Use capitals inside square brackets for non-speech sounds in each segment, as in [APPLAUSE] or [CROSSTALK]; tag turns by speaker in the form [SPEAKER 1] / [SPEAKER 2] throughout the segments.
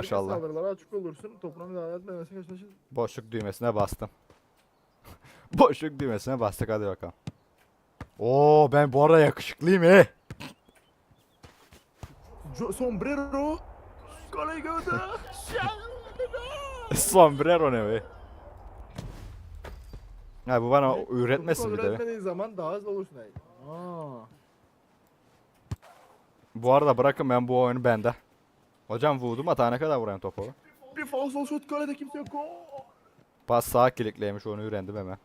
[SPEAKER 1] Maşallah.
[SPEAKER 2] Saldırılara açık olursun. Topuna müdahale etmemesi karşılaşır.
[SPEAKER 1] Boşluk düğmesine bastım. [LAUGHS] Boşluk düğmesine bastık hadi bakalım. Oo ben bu arada yakışıklıyım he.
[SPEAKER 2] Jo- Sombrero. Kaleyi gördü. [LAUGHS]
[SPEAKER 1] Sombrero ne be? Ha bu bana üretmesin
[SPEAKER 2] Topu
[SPEAKER 1] bir de. be.
[SPEAKER 2] zaman daha hızlı olursun. ay. Aa.
[SPEAKER 1] Bu arada bırakın ben bu oyunu bende. Hocam vurdum atana kadar vuran topu.
[SPEAKER 2] Bir falso shot kalede kimse yok.
[SPEAKER 1] Bas sağ klikleymiş onu öğrendim hemen.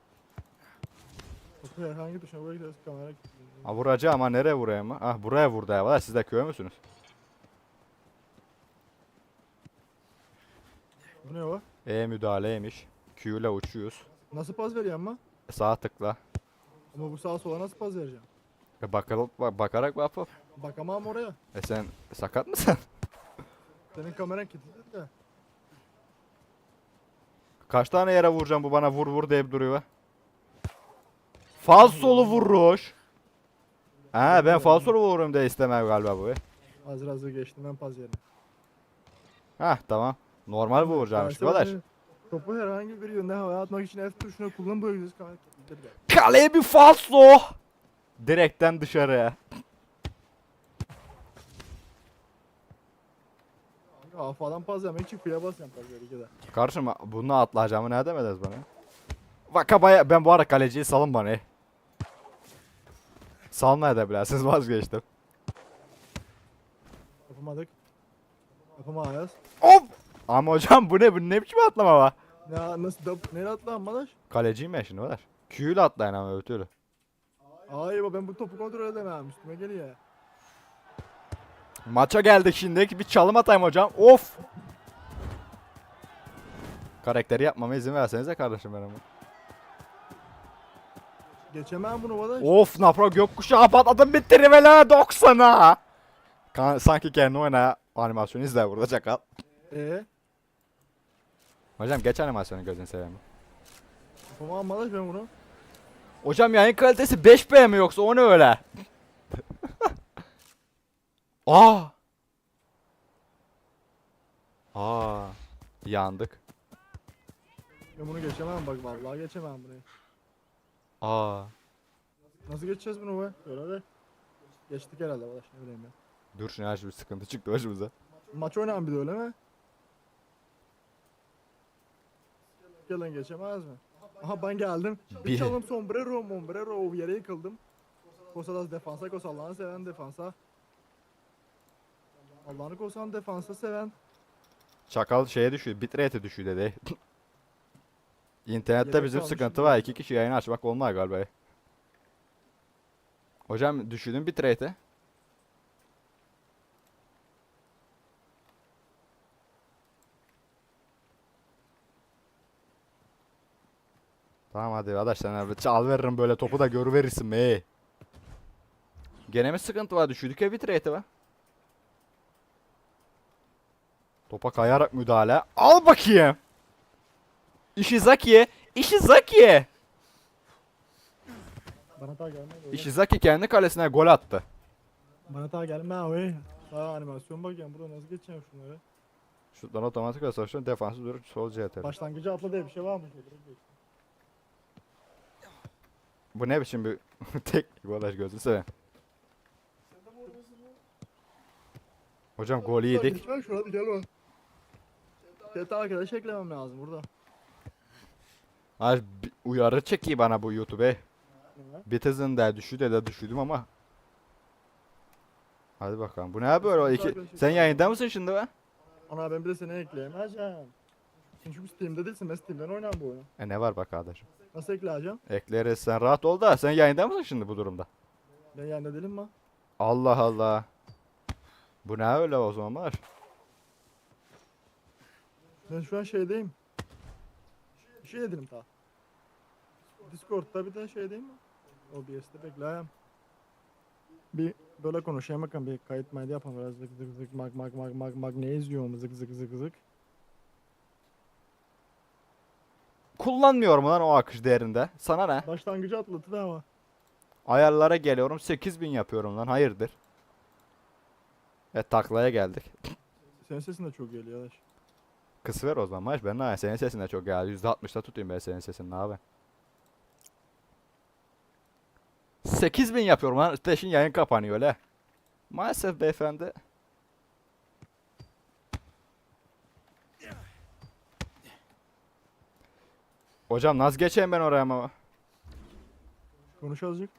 [SPEAKER 2] Herhangi tuşuna böyle gidiyoruz kamera.
[SPEAKER 1] Ha vuracağım ama nereye vurayım? ha? Ah buraya vurdu ya. Valla siz de köy müsünüz?
[SPEAKER 2] Bu ne o?
[SPEAKER 1] E müdahaleymiş. Q ile uçuyoruz.
[SPEAKER 2] Nasıl pas veriyor ama?
[SPEAKER 1] Sağ tıkla.
[SPEAKER 2] Ama bu sağa sola nasıl pas vereceğim?
[SPEAKER 1] E bakalım, bak, bakarak bak bak.
[SPEAKER 2] Bakamam oraya.
[SPEAKER 1] E sen sakat mısın?
[SPEAKER 2] Senin kameran kilitli de.
[SPEAKER 1] Kaç tane yere vuracağım bu bana vur vur deyip duruyor. Falsolu vuruş. Ha ben falsolu vururum diye istemem galiba bu.
[SPEAKER 2] Hazır hazır geçtim ben pas yerine.
[SPEAKER 1] Hah tamam. Normal vuracağımmış
[SPEAKER 2] Karşı
[SPEAKER 1] arkadaş.
[SPEAKER 2] tarafı Topu herhangi bir yönde havaya atmak için F tuşuna kullan bu de.
[SPEAKER 1] Kaleye bir falso. Direkten dışarıya.
[SPEAKER 2] Kafadan pas yemek için kıya bas yapar böyle iki de.
[SPEAKER 1] Karşım bunu atlayacağımı ne demediniz bana? Vakabaya ben bu ara kaleciyi salın bana. eh. Salmaya da bilersiniz vazgeçtim.
[SPEAKER 2] Yapamadık. Yapamayız.
[SPEAKER 1] Hop! Ama hocam bu ne bu ne biçim atlama var?
[SPEAKER 2] Ya nasıl da nereye atlan badaş?
[SPEAKER 1] Kaleciyim ya şimdi var. Q ile atlayın ama ötürü.
[SPEAKER 2] Ay baba ben bu topu kontrol edemem üstüme geliyor.
[SPEAKER 1] Maça geldik şimdi bir çalım atayım hocam. Of! Karakteri yapmama izin verseniz de kardeşim benim.
[SPEAKER 2] Geçemem bunu badaş.
[SPEAKER 1] Of napra gökkuşağı patladım bitirme la 90'a. Kan- Sanki kendi oyna animasyon izle burada çakal.
[SPEAKER 2] Eee?
[SPEAKER 1] Hocam geç animasyonu gözünü seveyim.
[SPEAKER 2] Yapamam badaş ben bunu.
[SPEAKER 1] Hocam yayın kalitesi 5B mi yoksa o ne öyle? Aa! Aa! Yandık.
[SPEAKER 2] Ben bunu geçemem bak vallahi geçemem bunu.
[SPEAKER 1] Aa!
[SPEAKER 2] Nasıl geçeceğiz bunu be? Böyle de. Geçtik herhalde badaş ne bileyim ben.
[SPEAKER 1] Dur şimdi her şey bir sıkıntı çıktı başımıza.
[SPEAKER 2] Maç oynayan bir de öyle mi? Gelen geçemez mi? Aha ben geldim.
[SPEAKER 1] Bir-
[SPEAKER 2] Bir çalım sombrero mombrero yere yıkıldım. Kosadas defansa kos Allah'ını seven defansa. Allah'ını kosan defansa seven.
[SPEAKER 1] Çakal şeye düşüyor, bitrate'e düşüyor dedi. [LAUGHS] İnternette
[SPEAKER 2] Yedek
[SPEAKER 1] bizim
[SPEAKER 2] kalmış
[SPEAKER 1] sıkıntı var. İki kişi yayını açmak olmaz galiba. Hocam düşürdün bitrate'e. Tamam hadi arkadaşlar abi çal veririm böyle topu da görüverirsin be. Gene mi sıkıntı var düşürdük ya bitrate'e var. Topa kayarak müdahale. Al bakayım. Ishizaki. Ishizaki.
[SPEAKER 2] Bana daha gelme. öyle.
[SPEAKER 1] Ishizaki kendi kalesine gol attı.
[SPEAKER 2] Bana daha gelme abi. Daha animasyon bak ya burada nasıl geçeceğim şunları.
[SPEAKER 1] Şutdan otomatik asosyon defansı durup sol CTR.
[SPEAKER 2] Başlangıcı atla diye bir şey var mı?
[SPEAKER 1] Bu ne biçim bir [LAUGHS] tek golaş gözü seveyim. Hocam gol yedik.
[SPEAKER 2] Şurada gel bak. Evet arkadaş eklemem lazım burada.
[SPEAKER 1] Az bi- uyarı çekiyor bana bu YouTube'e.
[SPEAKER 2] Ne?
[SPEAKER 1] Bitizin de düşü de de düşürdüm ama. Hadi bakalım. Bu ne böyle iki... Sen yayında mısın şimdi be?
[SPEAKER 2] Ana ben bir de seni ekleyemeyeceğim. Sen çünkü Steam'de değilsin ben Steam'den oynarım bu oyunu.
[SPEAKER 1] E ne var bak kardeşim?
[SPEAKER 2] Nasıl ekleyeceğim?
[SPEAKER 1] Ekleriz sen rahat ol da sen yayında mısın şimdi bu durumda?
[SPEAKER 2] Ben yayında değilim mi?
[SPEAKER 1] Allah Allah. Bu ne öyle o zaman var?
[SPEAKER 2] Ben şu an şeydeyim. Bir şey dedim ta. Discord'da bir de şeydeyim mi? OBS'te bekleyeyim. Bir böyle konuşayım bakın bir kayıt maydı yapalım biraz zık zık zık mak mak mak mak mak ne izliyorum zık zık zık zık.
[SPEAKER 1] Kullanmıyorum lan o akış değerinde. Sana ne?
[SPEAKER 2] Başlangıcı atlattı ama.
[SPEAKER 1] Ayarlara geliyorum 8000 yapıyorum lan hayırdır? Evet taklaya geldik.
[SPEAKER 2] Senin sesin de çok geliyor arkadaş.
[SPEAKER 1] Kısıver o zaman maç. Ben ne senin sesin de çok geldi. %60'da tutayım ben senin sesini abi. 8000 yapıyorum lan. Peşin yayın kapanıyor öyle. Maalesef beyefendi. Hocam nasıl geçeyim ben oraya ama?
[SPEAKER 2] Konuş azıcık.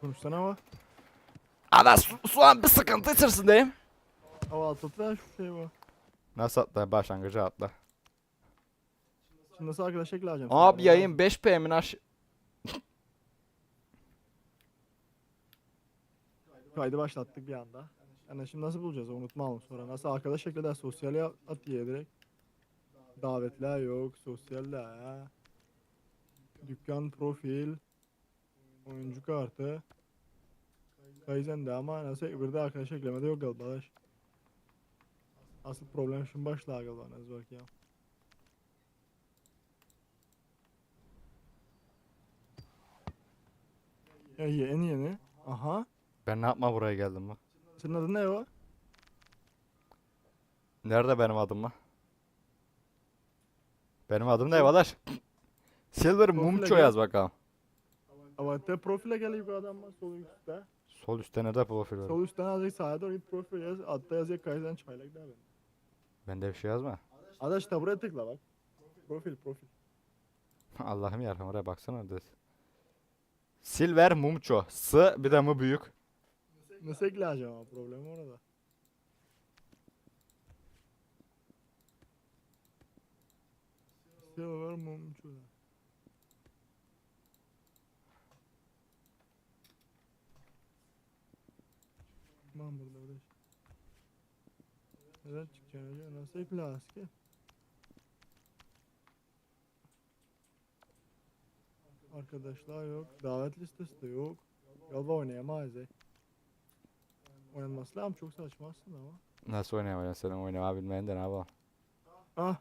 [SPEAKER 2] Konuşsana ama.
[SPEAKER 1] Ana su, şu an bir sıkıntı içerisindeyim.
[SPEAKER 2] Hava atlatı ver şu şey bu.
[SPEAKER 1] Nasıl atla? Başlangıcı atla.
[SPEAKER 2] Şimdi nasıl arkadaş ekleyeceğim?
[SPEAKER 1] Abi yayın 5P'min aş...
[SPEAKER 2] Kaydı başlattık bir anda. Yani şimdi nasıl bulacağız unutma sonra. Nasıl arkadaş ekleder sosyale at diye direkt. Davetler yok, sosyaller ya. Dükkan profil. Oyuncu kartı. Kaizen de ama nasıl burada arkadaş eklemede yok galiba. Asıl problem şimdi başlar galiba nasıl bak ya. Ya yeni yeni. Aha.
[SPEAKER 1] Ben ne yapma buraya geldim mi?
[SPEAKER 2] Senin adın ne o?
[SPEAKER 1] Nerede benim adım mı? Benim adım ne Vadaş? Silver
[SPEAKER 2] Profile
[SPEAKER 1] Mumço
[SPEAKER 2] gel.
[SPEAKER 1] yaz bakalım.
[SPEAKER 2] Avatar profile gel yukarıdan bak sol üstte.
[SPEAKER 1] Sol üstte nerede profil var?
[SPEAKER 2] Sol üstten azıcık sağa doğru git profil yaz. Altta yazıyor kayıdan çaylak da ben.
[SPEAKER 1] Bende bir şey yazma.
[SPEAKER 2] Adaş da buraya tıkla bak. Profil profil. [LAUGHS]
[SPEAKER 1] Allah'ım yarabbim oraya baksana orada. Silver Mumço. S bir de mı büyük.
[SPEAKER 2] Nasıl ekleyeceğim ama problem orada. Silver mumcu. Tamam burada burada. Neden çıkacağını acaba? Nasıl ekleyeceğiz ki? Arkadaşlar yok. Davet listesi de yok. Galiba oynayamayız. ey. Oynanması lazım çok saçma aslında ama.
[SPEAKER 1] Nasıl oynayamayacaksın senin oynama bilmeyen de ne yapalım.
[SPEAKER 2] Ah.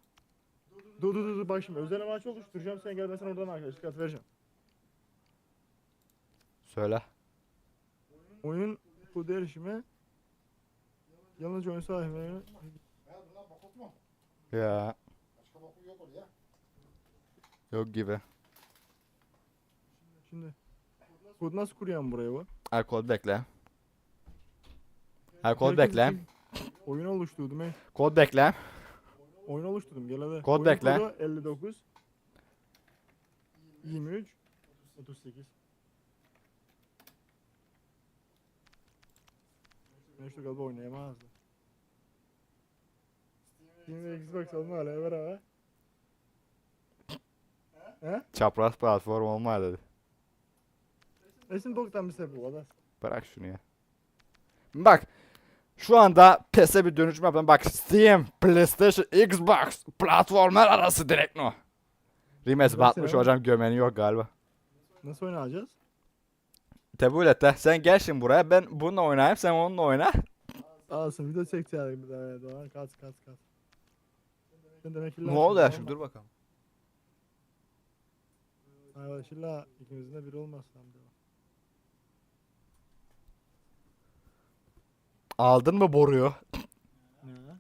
[SPEAKER 2] Dur dur dur dur bak şimdi özel amaç oluşturacağım sen gel ben sana oradan arkadaşlık at vereceğim.
[SPEAKER 1] Söyle.
[SPEAKER 2] Oyun bu erişimi yalnızca oyun sahibine
[SPEAKER 3] Ya bunlar bakut mu?
[SPEAKER 1] Ya.
[SPEAKER 3] Başka bakut yok oraya.
[SPEAKER 1] Yok gibi.
[SPEAKER 2] şimdi kod nasıl kuruyorum buraya bu?
[SPEAKER 1] Alkol bekle. Alkol
[SPEAKER 2] Herkes
[SPEAKER 1] bekle.
[SPEAKER 2] için Oyun oluşturdum ey.
[SPEAKER 1] Kod bekle.
[SPEAKER 2] Oyun oluşturdum gel hadi.
[SPEAKER 1] Kod
[SPEAKER 2] oyun
[SPEAKER 1] bekle.
[SPEAKER 2] Kodu 59 23 38 Şu galiba oynayamazdım. Steam'de Xbox olma hala ver abi. He?
[SPEAKER 1] Çapraz platform olma dedi.
[SPEAKER 2] Resim boktan bir sebep bu kadar.
[SPEAKER 1] Bırak şunu ya. Bak. Şu anda PES'e bir dönüşüm yaptım. Bak Steam, PlayStation, Xbox platformlar arası direkt no. Rimes batmış hocam gömeni yok galiba.
[SPEAKER 2] Nasıl oynayacağız?
[SPEAKER 1] Tabi öyle de. Sen gel şimdi buraya ben bununla oynayayım sen onunla oyna.
[SPEAKER 2] Alsın video çekeceğiz bir daha. Doğan kaç kaç kaç. Sen demek ki
[SPEAKER 1] Ne oldu ya şimdi dur bakalım.
[SPEAKER 2] Hayır şilla ikimizin de biri diyor.
[SPEAKER 1] Aldın mı boruyu?
[SPEAKER 2] Ne?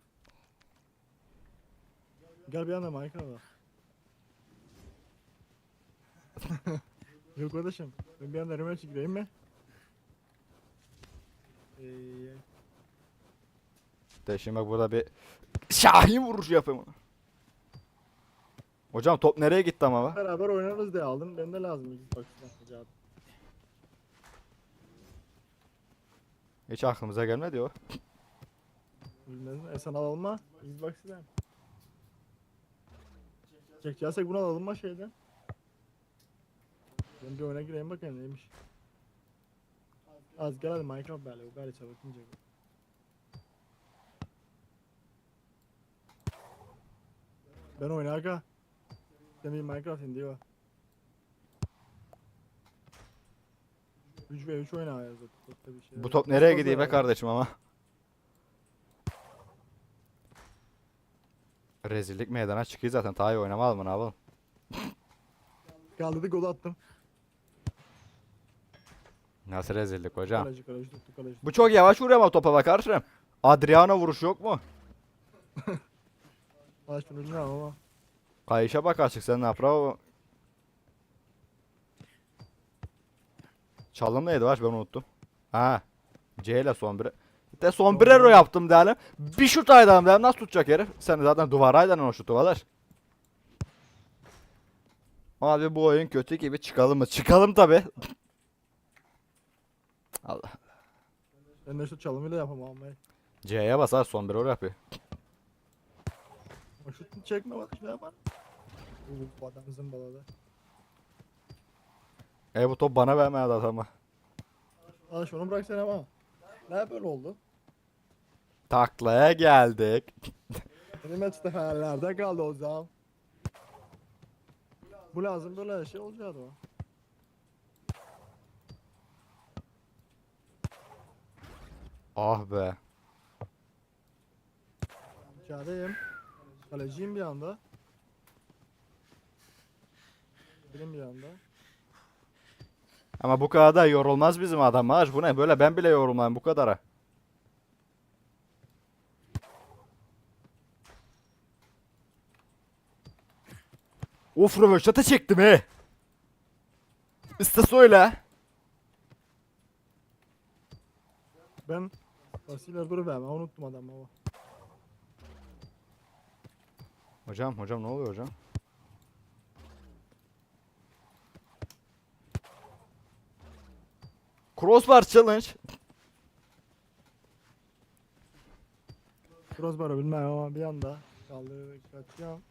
[SPEAKER 2] Gel bir anda Minecraft'a. [LAUGHS] Yok kardeşim. Ben bir anda rematch gireyim mi? Eee.
[SPEAKER 1] De şimdi bak burada bir Şahin vuruşu yapayım ona. Hocam top nereye gitti ama be?
[SPEAKER 2] Beraber oynarız diye aldım. Ben de lazım Xbox'tan acaba.
[SPEAKER 1] Hiç aklımıza gelmedi o.
[SPEAKER 2] Bilmez mi? E sana alma. Xbox'tan. Çekeceksek bunu alalım mı şeyden? Ben bir oyuna gireyim bakayım neymiş. Az gel Minecraft böyle. Bu böyle çabukınca. Ben oynarken sen bir Minecraft indi o. 3 ve 3 oyna ya zaten. Bir şey.
[SPEAKER 1] Bu top nereye gidiyor be kardeşim ama? Rezillik meydana çıkıyor zaten. Tayi oynamaz mı ne yapalım?
[SPEAKER 2] Kaldırdı gol attım.
[SPEAKER 1] Nasıl rezillik hocam?
[SPEAKER 2] Kaleci kaleci tuttu kaleci.
[SPEAKER 1] Bu çok yavaş vuruyor ama topa bak kardeşim. Adriano vuruş yok mu? [LAUGHS]
[SPEAKER 2] Bilmiyorum ama.
[SPEAKER 1] Kayışa bak açık sen ne yapra Çalım neydi var ben unuttum. Ha. C ile son bire. De son birero yaptım diyelim. Bir şut aydan diyelim nasıl tutacak herif? Sen zaten duvaraydan o şutu var. Abi bu oyun kötü gibi çıkalım mı? Çıkalım tabi. Allah.
[SPEAKER 2] Ben de şu çalımıyla yapamam ben.
[SPEAKER 1] C'ye basar son birero yapıyor.
[SPEAKER 2] O şutunu çekme bak şey yapar. Bu adam zımbaladı.
[SPEAKER 1] E bu top bana vermedi adama.
[SPEAKER 2] Aa şunu bırak sen ama. Ne böyle oldu?
[SPEAKER 1] Taklaya geldik.
[SPEAKER 2] Benim maçta nerede kaldı o zaman? Bu lazım böyle şey olacaktı o.
[SPEAKER 1] Ah be.
[SPEAKER 2] İçerideyim. Kaleciyim bir anda. Benim bir anda.
[SPEAKER 1] Ama bu kadar da yorulmaz bizim adam. Maaş bu ne? Böyle ben bile yorulmam bu kadara. Of röveşata çektim he. İste söyle.
[SPEAKER 2] Ben Vasiler dur ben unuttum adamı ama.
[SPEAKER 1] Hocam hocam ne oluyor hocam? Crossbar challenge.
[SPEAKER 2] Crossbar'ı bilmem ama bir anda kaldı kaçacağım.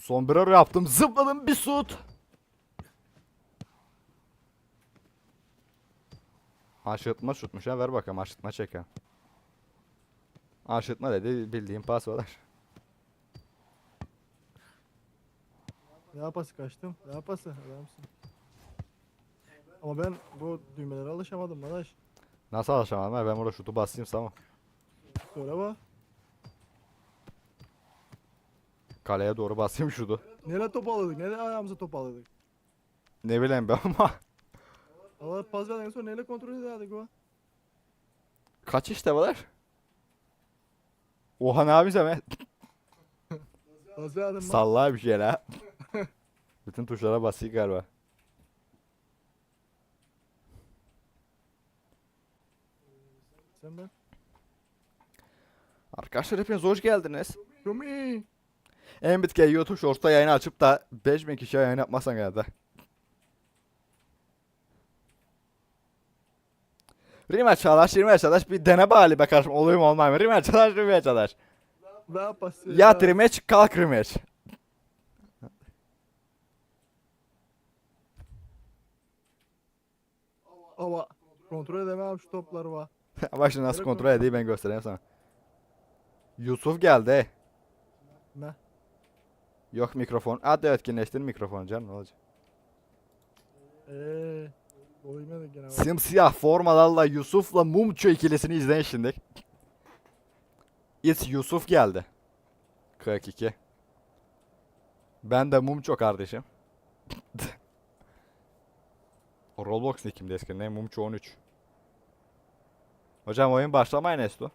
[SPEAKER 1] Sombrero yaptım. Zıpladım bir sut. Aşıtma şutmuş ha ver bakalım aşıtma çeken. Aşıtma dedi bildiğim pas var.
[SPEAKER 2] Ne yapası kaçtım? Ne yapası? Adamsın. Ama ben bu düğmelere alışamadım Madaş.
[SPEAKER 1] Nasıl alışamadım ha ben burada şutu basayım tamam.
[SPEAKER 2] Söyle bak.
[SPEAKER 1] Kaleye doğru basayım şutu.
[SPEAKER 2] Nereye top alıyorduk? Nereye ayağımıza top alıyorduk?
[SPEAKER 1] Ne bileyim ben ama.
[SPEAKER 2] Allah pas verdikten sonra neyle kontrol ederdik o?
[SPEAKER 1] Kaç işte var? Oha ne yapayım ben?
[SPEAKER 2] Pas verdim ben.
[SPEAKER 1] Salla bir şey la. [LAUGHS] Bütün tuşlara basayım galiba.
[SPEAKER 2] Sen ben.
[SPEAKER 1] Arkadaşlar hepiniz hoş geldiniz.
[SPEAKER 2] Yumi.
[SPEAKER 1] En bitki YouTube Shorts'ta yayın açıp da 5000 kişiye yayın yapmasan herhalde. Rematch arkadaş, rematch arkadaş bir dene bari kardeşim oluyor mu olmuyor mu? Rematch arkadaş, rematch arkadaş.
[SPEAKER 2] Ne yapası?
[SPEAKER 1] Yat rematch, kalk rematch.
[SPEAKER 2] Ama kontrol edemem şu topları var. [LAUGHS]
[SPEAKER 1] Bak şimdi nasıl kontrol edeyim ben göstereyim sana. Yusuf geldi.
[SPEAKER 2] Ne?
[SPEAKER 1] Yok mikrofon. Hadi etkinleştir mikrofonu canım ne olacak.
[SPEAKER 2] Eee.
[SPEAKER 1] Simsiyah formalarla Yusuf'la Mumço ikilisini izleyin şimdi. It's Yusuf geldi. 42. Ben de Mumço kardeşim. [LAUGHS] Roblox nickimde eskiden ne? Mumço 13. Hocam oyun başlamayın Esto.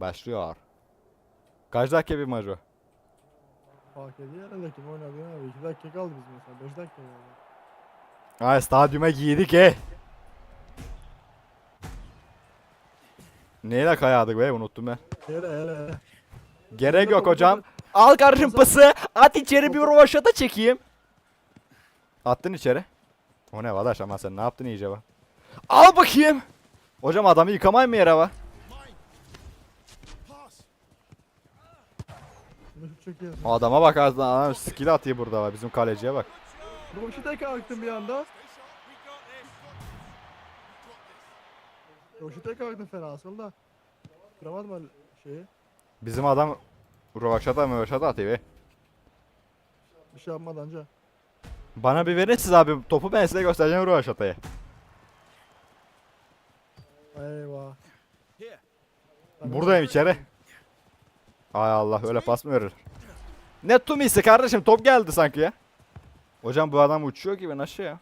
[SPEAKER 1] Başlıyor. Kaç dakika bir maç o?
[SPEAKER 2] Fark ediyor herhalde kim oynadı ya. 2 dakika kaldı bizim mesela. 5 dakika kaldı.
[SPEAKER 1] Ay stadyuma giydik he. Neyle kayadık be unuttum ben.
[SPEAKER 2] Hele hele hele.
[SPEAKER 1] Gerek yok hocam. Al kardeşim pası. At içeri bir rovaşata çekeyim. Attın içeri. O ne vadaş ama sen ne yaptın iyice bak. Al bakayım. Hocam adamı yıkamayın mı yere. O adama bak adam skill atıyor burada bak bizim kaleciye bak.
[SPEAKER 2] Tek kalktım bir anda. Roşu tek kalktım fena aslında. Kıramadım şeyi.
[SPEAKER 1] Bizim adam rovaşata rovaşata atıyor be.
[SPEAKER 2] Bir şey yapmadan önce.
[SPEAKER 1] Bana bir verin siz abi topu ben size göstereceğim rovaşatayı.
[SPEAKER 2] Eyvah.
[SPEAKER 1] Buradayım içeri. Ay Allah öyle pas mı verir? Ne tumisi kardeşim top geldi sanki ya. Hocam bu adam uçuyor ben aşağı ya.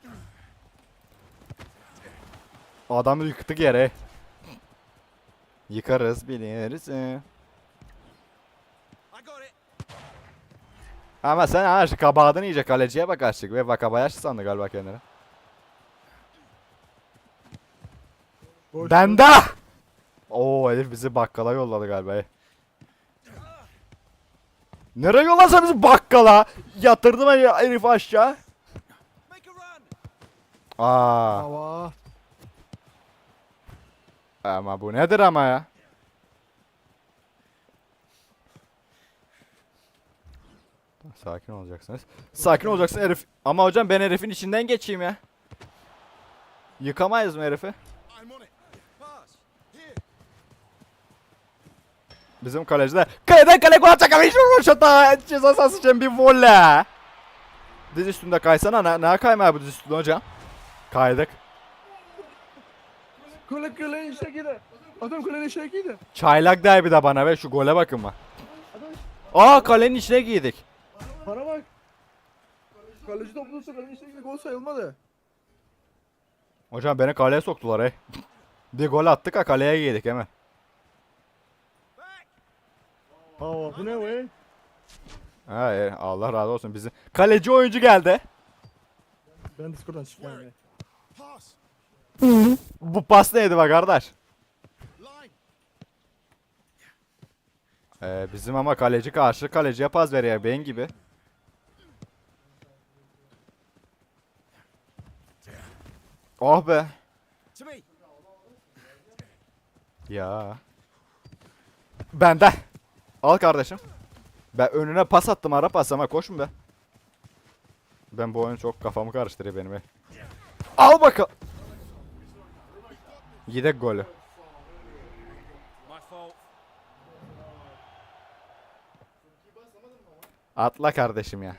[SPEAKER 1] Adamı yıktık yere. Yıkarız biliriz. ee. Ama sen ha şu kabağını iyice kaleciye bak açtık ve Vakabayashi sandı galiba kendini.
[SPEAKER 2] Boş
[SPEAKER 1] Bende! Oo herif bizi bakkala yolladı galiba. Nereye yollarsa bizi bakkala? Yatırdı mı ya herif aşağı? Aa, ama bu nedir ama ya? Sakin olacaksınız. Sakin olacaksın herif. Ama hocam ben herifin içinden geçeyim ya. Yıkamayız mı herifi? Bizim kaleci de kaleden kale gol hiç vurmaşata ceza sahası için bir volle. Diz üstünde kaysana ne, ne kaymaya bu diz üstünde hocam? Kaydık.
[SPEAKER 2] Kule kule işe gider. Adam kulenin işe gider.
[SPEAKER 1] Çaylak der bir de bana ve şu gole bakın bak. Aa kalenin içine giydik.
[SPEAKER 2] Bana bak. Kaleci topu tutsa kalenin işe gider. Gol sayılmadı.
[SPEAKER 1] Hocam beni kaleye soktular ey. Bir gol attık ha kaleye giydik hemen.
[SPEAKER 2] Hava bu ne be?
[SPEAKER 1] Ha, e, Allah razı olsun bizim. Kaleci oyuncu geldi.
[SPEAKER 2] Ben Discord'dan çıkmayayım. be.
[SPEAKER 1] Bu pas neydi bak kardeş? Ee, bizim ama kaleci karşı kaleciye pas veriyor beyin gibi. Oh be. Ya. Bende. Al kardeşim. Ben önüne pas attım ara pas ama koşun be. Ben bu oyun çok kafamı karıştırıyor benim. he. Al bakalım. Yedek golü. Atla kardeşim ya.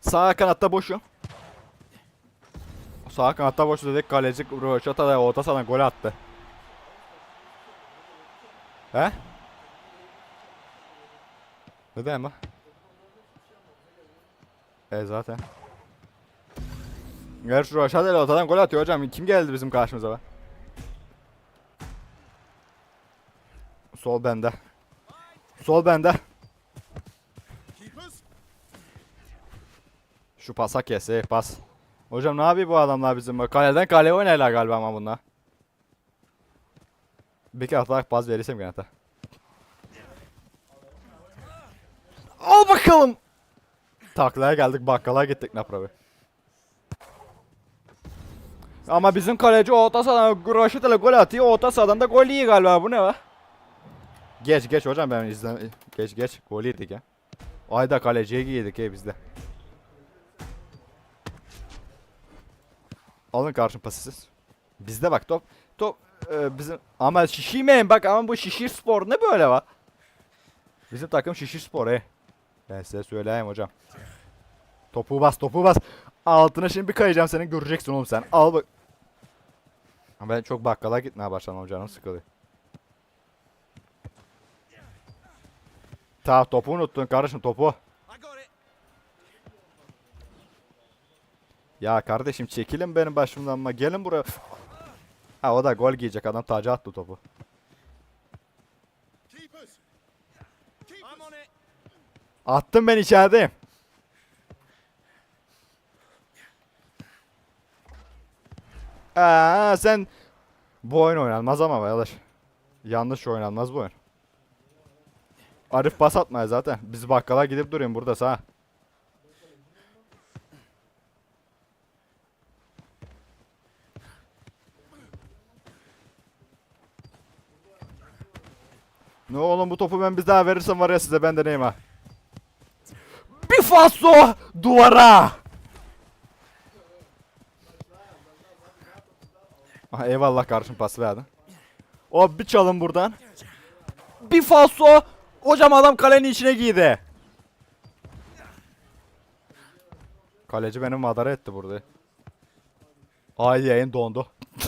[SPEAKER 1] Sağ kanatta boşum. Sağ kanatta boş dedik kaleci Roşata da orta sahadan gol attı. He? Neden mi? E zaten. Gerçi Roşata ile ortadan gol atıyor hocam. Kim geldi bizim karşımıza be? Sol bende. Sol bende. Şu pasa kes ey pas. Hocam ne yapıyor bu adamlar bizim? Kaleden kaleye oynarlar galiba ama bunlar. Bir kere atarak pas verirsem gene ata. Al bakalım. Taklaya geldik bakkala gittik ne abi. Ama bizim kaleci orta sahadan ile gol atıyor. Orta sahadan da gol iyi galiba bu ne var? Geç geç hocam ben izle geç geç gol yedik ya. Ayda kaleciye giydik ya bizde. Alın karşın pası siz. Bizde bak top top e, bizim ama şişirmeyin bak ama bu şişir spor ne böyle var? Bizim takım şişir spor he. Ben size söyleyeyim hocam. Topu bas topu bas. Altına şimdi bir kayacağım senin göreceksin oğlum sen. Al bak. Ben çok bakkala gitmeye başladım canım sıkılıyor. Ta topu unuttun kardeşim topu. Ya kardeşim çekilin benim başımdan ama gelin buraya. Ha o da gol giyecek adam tacı attı topu. Attım ben içerideyim. Aa sen bu oyun oynanmaz ama arkadaş. Yanlış oynanmaz bu oyun. Arif bas atmaya zaten. Biz bakkala gidip duruyorum burada sağ. Ne oğlum bu topu ben bir daha verirsem var ya size ben de neyim ha. Bir faso duvara. Aha, eyvallah karşım pas verdin. O bir çalın buradan. Bir faso. Hocam adam kalenin içine giydi. Kaleci beni madara etti burada. Ay yayın dondu. [LAUGHS]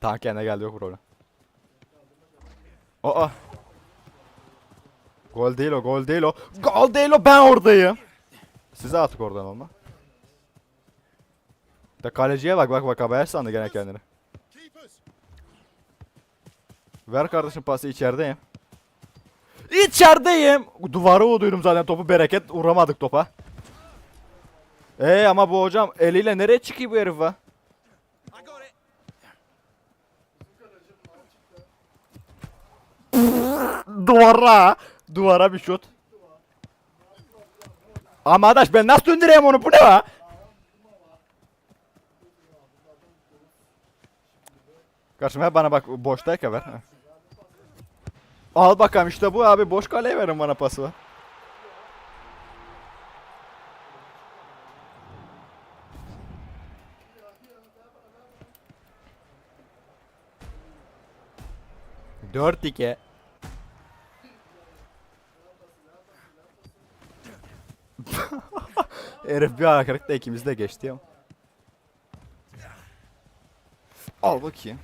[SPEAKER 1] Tank kendine geldi yok problem. Aa. Gol değil o, gol değil o. Gol değil o, ben oradayım. Size attık oradan olma. Da kaleciye bak bak bak haber sandı gene kendini. Ver kardeşim pası içerideyim. İçerideyim. Duvara vurduydum zaten topu bereket vuramadık topa. Ee ama bu hocam eliyle nereye çıkıyor bu herif va? Duvara. Duvara bir şut. Ama adaş ben nasıl döndüreyim onu bu ne va? Karşım hep bana bak boştayken ver. Al bakalım işte bu abi boş kaleye verin bana pası. Dört iki. [LAUGHS] Herif bir harekette ikimiz de geçti ya. Al bakayım.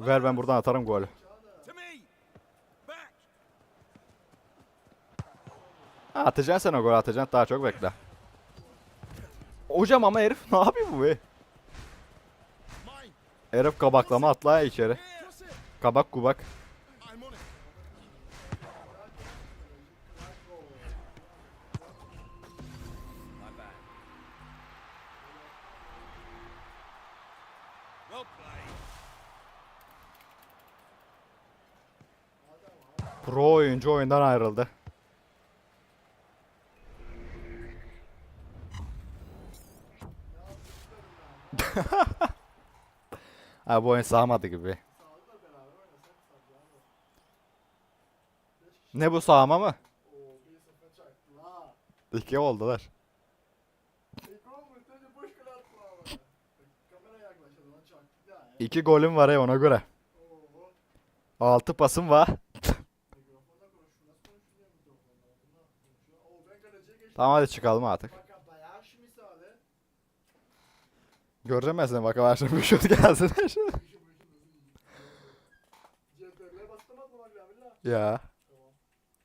[SPEAKER 1] Ver ben buradan atarım golü. Atacaksın sen o golü atacaksın daha çok bekle. Hocam ama herif ne yapıyor bu be? Herif kabaklama atla içeri. Kabak kubak. Pro oyuncu oyundan ayrıldı. ha [LAUGHS] bu oyun sağmadı gibi. Ne bu sağma mı? İki oldular. İki golüm var ya ona göre. Altı pasım var. Tamam hadi çıkalım artık. Bakalım her şey bir şut gelsin. ya.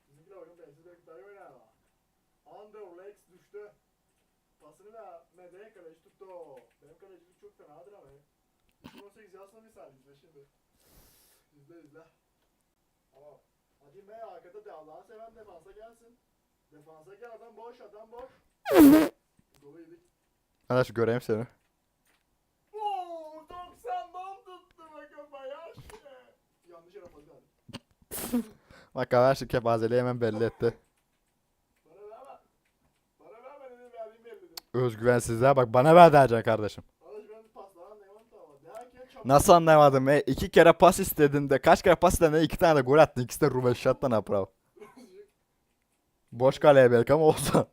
[SPEAKER 2] Bizimkiler bakın bensiz belki daha iyi oynar ama. Under legs düştü. Pasını da Mede'ye kaleci tuttu. Benim kalecilik çok fenadır ama. 2018 yazsana misal izle şimdi. İzle izle. Ama Hacı Bey arkada de Allah'ı defansa gelsin. Defansa gel adam boş adam boş.
[SPEAKER 1] Hadi şu göreyim seni.
[SPEAKER 2] Oo 90'dan tuttu bakın bayağı şey. Yanlış yere pas verdim. [LAUGHS]
[SPEAKER 1] Bak her şey kepazeliği hemen belli etti. Özgüvensizliğe bak bana ver diyeceksin kardeşim. Nasıl anlamadım e? İki kere pas istedin de kaç kere pas istedin de iki tane de gol attın. İkisi de Ruben Şat'tan ha bravo. Boş kaleye belki ama olsa.